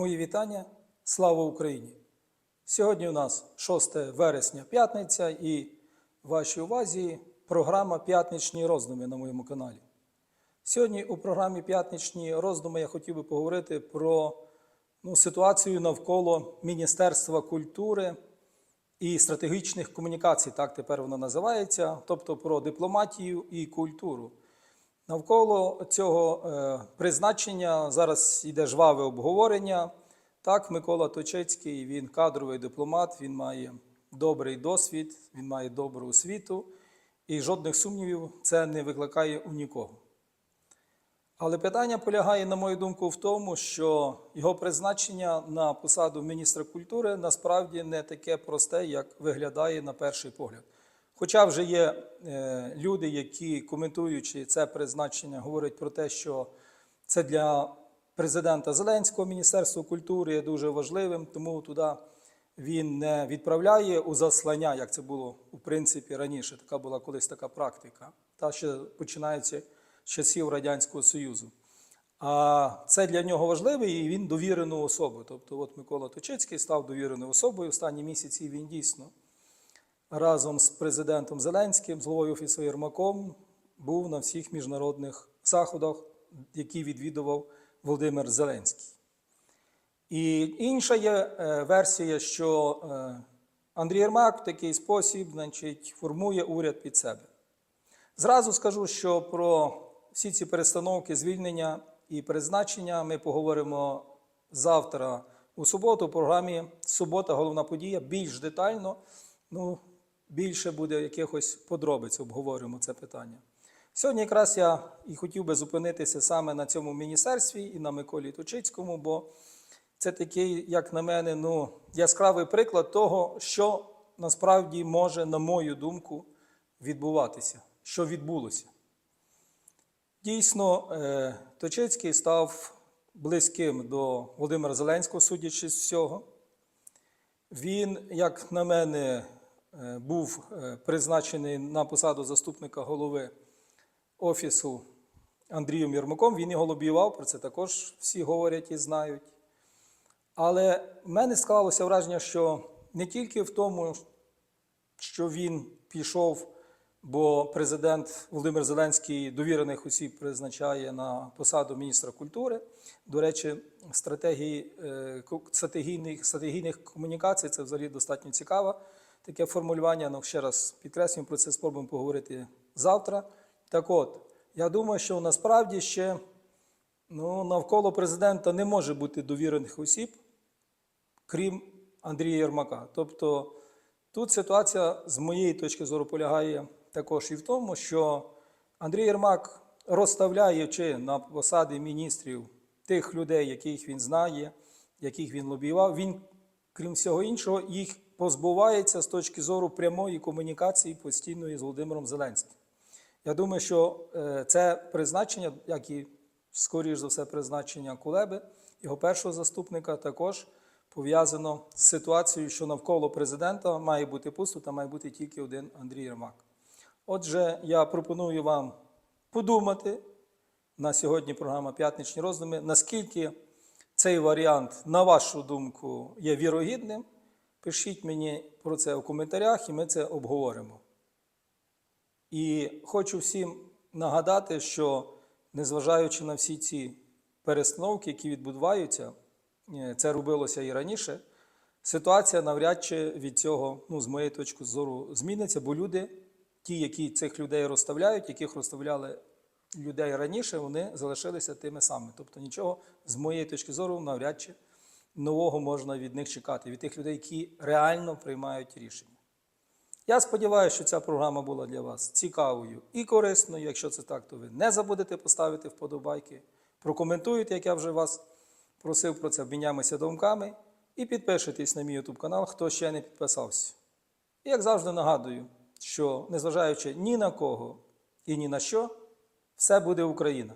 Мої вітання. Слава Україні! Сьогодні у нас 6 вересня, п'ятниця, і вашій увазі програма П'ятничні роздуми на моєму каналі. Сьогодні у програмі П'ятничні роздуми я хотів би поговорити про ну, ситуацію навколо Міністерства культури і стратегічних комунікацій, так тепер воно називається, тобто про дипломатію і культуру. Навколо цього е, призначення зараз йде жваве обговорення. Так, Микола Точецький, він кадровий дипломат, він має добрий досвід, він має добру освіту, і жодних сумнівів це не викликає у нікого. Але питання полягає, на мою думку, в тому, що його призначення на посаду міністра культури насправді не таке просте, як виглядає на перший погляд. Хоча вже є е, люди, які коментуючи це призначення, говорять про те, що це для президента Зеленського Міністерство культури є дуже важливим, тому туди він не відправляє у заслання, як це було у принципі раніше. Така була колись така практика, та ще починається з часів Радянського Союзу. А це для нього важливо, і він довірену особу. Тобто, от Микола Точицький став довіреною особою. Останні місяці він дійсно разом з президентом Зеленським, з головою Офісу Єрмаком, був на всіх міжнародних заходах, які відвідував Володимир Зеленський. І інша є е, версія, що е, Андрій Єрмак в такий спосіб значить, формує уряд під себе. Зразу скажу, що про всі ці перестановки, звільнення і призначення ми поговоримо завтра у суботу в програмі Субота, головна подія більш детально. Ну, більше буде якихось подробиць, обговорюємо це питання. Сьогодні якраз я і хотів би зупинитися саме на цьому міністерстві і на Миколі Точицькому, бо це такий, як на мене, ну, яскравий приклад того, що насправді може, на мою думку, відбуватися, що відбулося. Dійсно, е, Точицький став близьким до Володимира Зеленського, судячи з всього. Він, як на мене, е, був е, призначений на посаду заступника голови Офісу Андрієм Єрмаком. Він його лобіював, про це також всі говорять і знають. Але в мене склалося враження, що не тільки в тому, що він пішов, бо президент Володимир Зеленський довірених осіб призначає на посаду міністра культури. До речі, стратегії, е, стратегійних, стратегійних комунікацій це взагалі достатньо цікаве таке формулювання. Ну, ще раз підкреслюємо, про це спробуємо поговорити завтра. Так от, я думаю, що насправді ще ну, навколо президента не може бути довірених осіб, крім Андрія Єрмака. Тобто тут ситуація з моєї точки зору полягає також і в тому, що Андрій Єрмак розставляючи на посади міністрів тих людей, яких він знає, яких він лобіював, він, крім всього іншого, їх позбувається з точки зору прямої комунікації постійної з Володимиром Зеленським. Я думаю, що е, це призначення, як і, скоріш за все, призначення Кулеби, його першого заступника, також пов'язано з ситуацією, що навколо президента має бути пусто, та має бути тільки один Андрій Єрмак. Отже, я пропоную вам подумати на сьогодні програма П'ятничні роздуми, наскільки цей варіант, на вашу думку, є вірогідним. Пишіть мені про це у коментарях, і ми це обговоримо. І хочу всім нагадати, що незважаючи на всі ці перестановки, які відбуваються, е, це робилося і раніше. Ситуація навряд чи від цього, ну, з моєї точки зору, зміниться, бо люди, ті, які цих людей розставляють, яких розставляли людей раніше, вони залишилися тими самими. Тобто нічого, з моєї точки зору, навряд чи нового можна від них чекати, від тих людей, які реально приймають рішення. Я сподіваюся, що ця програма була для вас цікавою і корисною. Якщо це так, то ви не забудете поставити вподобайки, прокоментуєте, як я вже вас просив про це, обміняємося думками і підпишитесь на мій YouTube канал, хто ще не підписався. І як завжди нагадую, що незважаючи ні на кого і ні на що, все буде Україна.